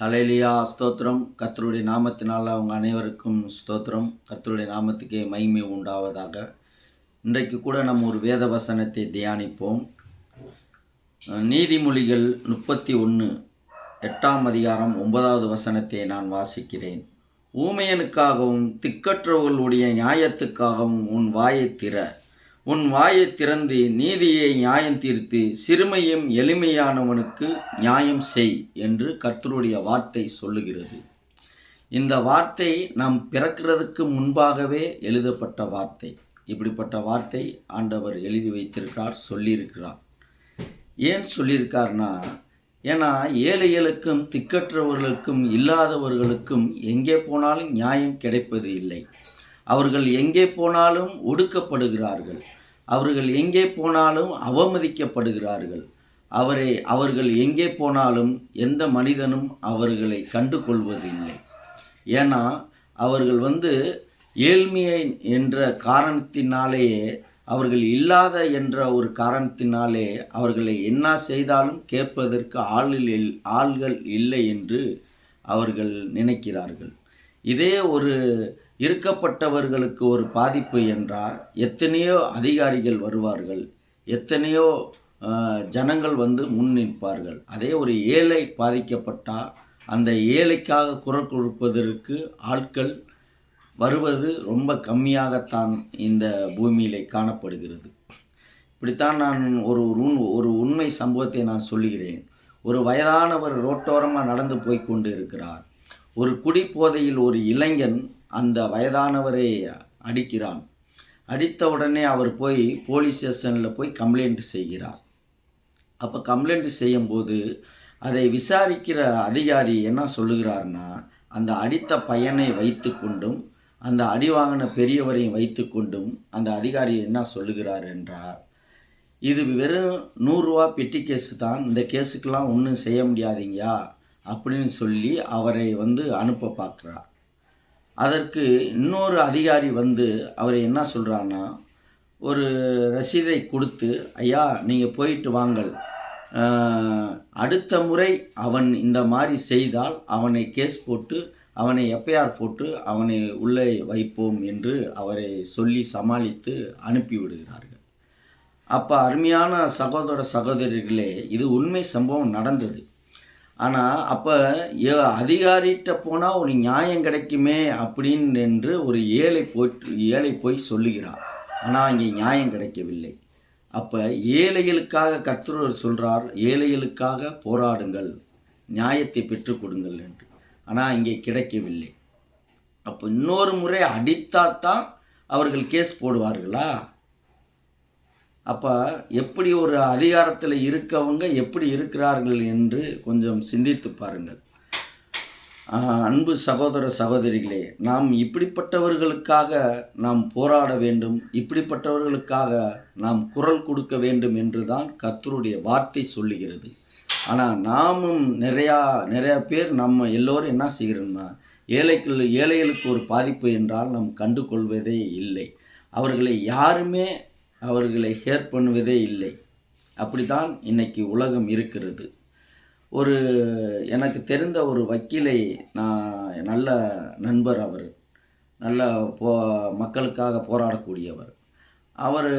Hallelujah ஸ்தோத்திரம். கத்தருடைய நாமத்தினால் அவங்க அனைவருக்கும் ஸ்தோத்திரம். கத்தருடைய நாமத்துக்கே மகிமை உண்டாவதாக. இன்றைக்கு கூட நம்ம ஒரு வேத வசனத்தை தியானிப்போம். நீதிமொழிகள் முப்பத்தி ஒன்று எட்டாம் அதிகாரம் ஒன்பதாவது வசனத்தை நான் வாசிக்கிறேன். ஊமையனுக்காகவும் திக்கற்றவர்களுடைய நியாயத்துக்காகவும் உன் வாயைத் திற. உன் வாயைத் திறந்து நீதியை நியாயம் தீர்த்து சிறுமையும் எளிமையானவனுக்கு நியாயம் செய் என்று கர்த்தருடைய வார்த்தை சொல்லுகிறது. இந்த வார்த்தை நாம் பிறக்கிறதுக்கு முன்பாகவே எழுதப்பட்ட வார்த்தை. இப்படிப்பட்ட வார்த்தை ஆண்டவர் எழுதி வைத்திருக்கிறார் சொல்லியிருக்கிறார். ஏன் சொல்லியிருக்கார்னா ஏன்னா ஏழைகளுக்கும் திக்கற்றவர்களுக்கும் இல்லாதவர்களுக்கும் எங்கே போனாலும் நியாயம் கிடைப்பது இல்லை. அவர்கள் எங்கே போனாலும் ஒடுக்கப்படுகிறார்கள். அவர்கள் எங்கே போனாலும் அவமதிக்கப்படுகிறார்கள். அவரை அவர்கள் எங்கே போனாலும் எந்த மனிதனும் அவர்களை கண்டு கொள்வதில்லை ஏன்னா அவர்கள் வந்து ஏழ்மையை என்ற காரணத்தினாலேயே அவர்கள் இல்லாத என்ற ஒரு காரணத்தினாலே அவர்களை என்ன செய்தாலும் கேட்பதற்கு ஆளில் ஆள்கள் இல்லை என்று அவர்கள் நினைக்கிறார்கள். இதே ஒரு இருக்கப்பட்டவர்களுக்கு ஒரு பாதிப்பு என்றால் எத்தனையோ அதிகாரிகள் வருவார்கள் எத்தனையோ ஜனங்கள் வந்து முன் நிற்பார்கள். அதே ஒரு ஏழை பாதிக்கப்பட்டால் அந்த ஏழைக்காக குரல் கொடுப்பதற்கு ஆட்கள் வருவது ரொம்ப கம்மியாகத்தான் இந்த பூமியிலே காணப்படுகிறது. இப்படித்தான் நான் ஒரு உண் ஒரு உண்மை சம்பவத்தை நான் சொல்லுகிறேன். ஒரு வயதானவர் ரோட்டோரமாக நடந்து போய் கொண்டு இருக்கிறார். ஒரு குடிபோதையில் ஒரு இளைஞன் அந்த வயதானவரை அடிக்கிறான். அடித்த உடனே அவர் போய் போலீஸ் ஸ்டேஷனில் போய் கம்ப்ளைண்ட் செய்கிறார். அப்போ கம்ப்ளைண்ட் செய்யும்போது அதை விசாரிக்கிற அதிகாரி என்ன சொல்லுகிறார்னா அந்த அடித்த பையனை வைத்து கொண்டும் அந்த அடி வாங்கின பெரியவரையும் வைத்து கொண்டும் அந்த அதிகாரி என்ன சொல்லுகிறார் என்றால் இது வெறும் நூறுரூவா பெட்டி கேஸு தான் இந்த கேஸுக்கெலாம் ஒன்றும் செய்ய முடியாதீங்கயா? அப்படின்னு சொல்லி அவரை வந்து அனுப்ப பார்க்குறா அதற்கு இன்னொரு அதிகாரி வந்து அவரை என்ன சொல்கிறான்னா ஒரு ரசீதை கொடுத்து ஐயா நீங்கள் போயிட்டு வாங்கள். அடுத்த முறை அவன் இந்த மாதிரி செய்தால் அவனை கேஸ் போட்டு அவனை எஃப்ஐஆர் போட்டு அவனை உள்ளே வைப்போம் என்று அவரை சொல்லி சமாளித்து அனுப்பிவிடுகிறார்கள் அப்போ அருமையான சகோதர சகோதரிகளே இது உண்மை சம்பவம் நடந்தது. ஆனால் அப்போ அதிகாரிகிட்ட போனால் ஒரு நியாயம் கிடைக்குமே அப்படின்னு என்று ஒரு ஏழை போய் ஏழை போய் சொல்லுகிறார் ஆனால் அங்கே நியாயம் கிடைக்கவில்லை. அப்போ ஏழைகளுக்காக கர்த்தர் சொல்கிறார் ஏழைகளுக்காக போராடுங்கள் நியாயத்தை பெற்றுக் கொடுங்கள் என்று. ஆனால் இங்கே கிடைக்கவில்லை. அப்போ இன்னொரு முறை அடித்தால் தான் அவர்கள் கேஸ் போடுவார்களா? அப்போ எப்படி ஒரு அதிகாரத்தில் இருக்கவங்க எப்படி இருக்கிறார்கள் என்று கொஞ்சம் சிந்தித்து பாருங்கள். அன்பு சகோதர சகோதரிகளே நாம் இப்படிப்பட்டவர்களுக்காக நாம் போராட வேண்டும் இப்படிப்பட்டவர்களுக்காக நாம் குரல் கொடுக்க வேண்டும் என்று தான் கத்தருடைய வார்த்தை சொல்லுகிறது. ஆனால் நாமும் நிறையா நிறையா பேர் நம்ம எல்லோரும் என்ன செய்கிறோம்னா ஏழைகள் ஏழைகளுக்கு ஒரு பாதிப்பு என்றால் நாம் கண்டு கொள்வதே இல்லை. அவர்களை யாருமே அவர்களை ஹேர் பண்ணுவதே இல்லை. அப்படிதான் இன்னைக்கு உலகம் இருக்கிறது. ஒரு எனக்கு தெரிந்த ஒரு வக்கீலை நான் நல்ல நண்பர் அவர். நல்ல போ மக்களுக்காக போராடக்கூடியவர். அவர்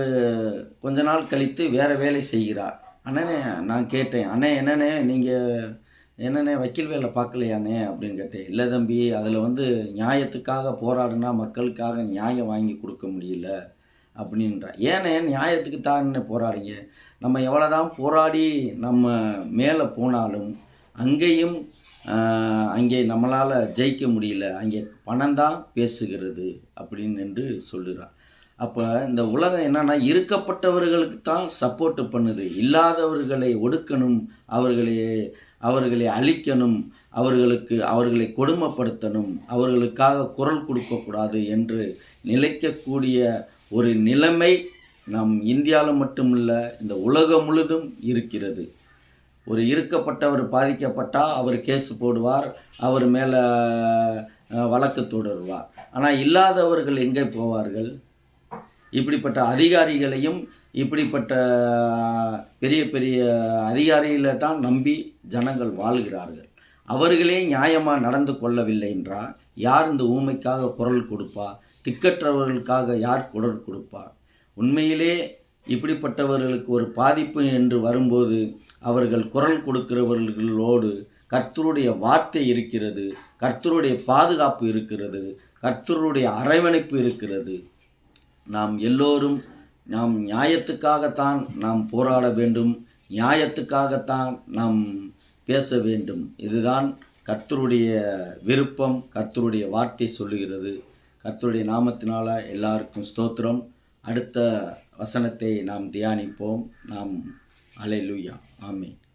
கொஞ்ச நாள் கழித்து வேறு வேலை செய்கிறார். அண்ணனே நான் கேட்டேன் அண்ணே என்னண்ணே நீங்கள் என்னண்ணே வக்கீல் வேலை பார்க்கலையாண்ணே? அப்படின்னு கேட்டேன். இல்லை தம்பி அதில் வந்து நியாயத்துக்காக போராடினா மக்களுக்காக நியாயம் வாங்கி கொடுக்க முடியல. அப்படின்றா ஏனே நியாயத்துக்கு தான் போராடிங்க நம்ம எவ்வளோதான் போராடி நம்ம மேலே போனாலும் அங்கேயும் அங்கே நம்மளால் ஜெயிக்க முடியல. அங்கே பணம் தான் பேசுகிறது அப்படின்னு என்று சொல்லுறார் அப்போ இந்த உலகம் என்னன்னா இருக்கப்பட்டவர்களுக்கு தான் சப்போர்ட் பண்ணுது. இல்லாதவர்களை ஒடுக்கணும் அவர்களை அவர்களை அழிக்கணும் அவர்களுக்கு அவர்களை கொடுமைப்படுத்தணும் அவர்களுக்காக குரல் கொடுக்கக்கூடாது என்று நிலைக்கக்கூடிய ஒரு நிலைமை நம் இந்தியாவில் மட்டுமில்ல இந்த உலகம் முழுதும் இருக்கிறது. ஒரு இருக்கப்பட்டவர் பாதிக்கப்பட்டால் அவர் கேஸ் போடுவார் அவர் மேலே வழக்கு தொடருவார். ஆனால் இல்லாதவர்கள் எங்கே போவார்கள்? இப்படிப்பட்ட அதிகாரிகளையும் இப்படிப்பட்ட பெரிய பெரிய அதிகாரிகளை தான் நம்பி ஜனங்கள் வாழ்கிறார்கள். அவர்களே நியாயமாக நடந்து கொள்ளவில்லை என்றால் யார் இந்த ஊமைக்காக குரல் கொடுப்பா? திக்கற்றவர்களுக்காக யார் குரல் கொடுப்பா? உண்மையிலே இப்படிப்பட்டவர்களுக்கு ஒரு பாதிப்பு என்று வரும்போது அவர்கள் குரல் கொடுக்கிறவர்களோடு கர்த்தருடைய வார்த்தை இருக்கிறது கர்த்தருடைய பாதுகாப்பு இருக்கிறது கர்த்தருடைய அரவணைப்பு இருக்கிறது. நாம் எல்லோரும் நாம் நியாயத்துக்காகத்தான் நாம் போராட வேண்டும். நியாயத்துக்காகத்தான் நாம் பேச வேண்டும். இதுதான் கர்த்தருடைய விருப்பம் கர்த்தருடைய வார்த்தை சொல்லுகிறது. கர்த்தருடைய நாமத்தினால எல்லாருக்கும் ஸ்தோத்திரம். அடுத்த வசனத்தை நாம் தியானிப்போம். நாம் அலைலுயா ஆமே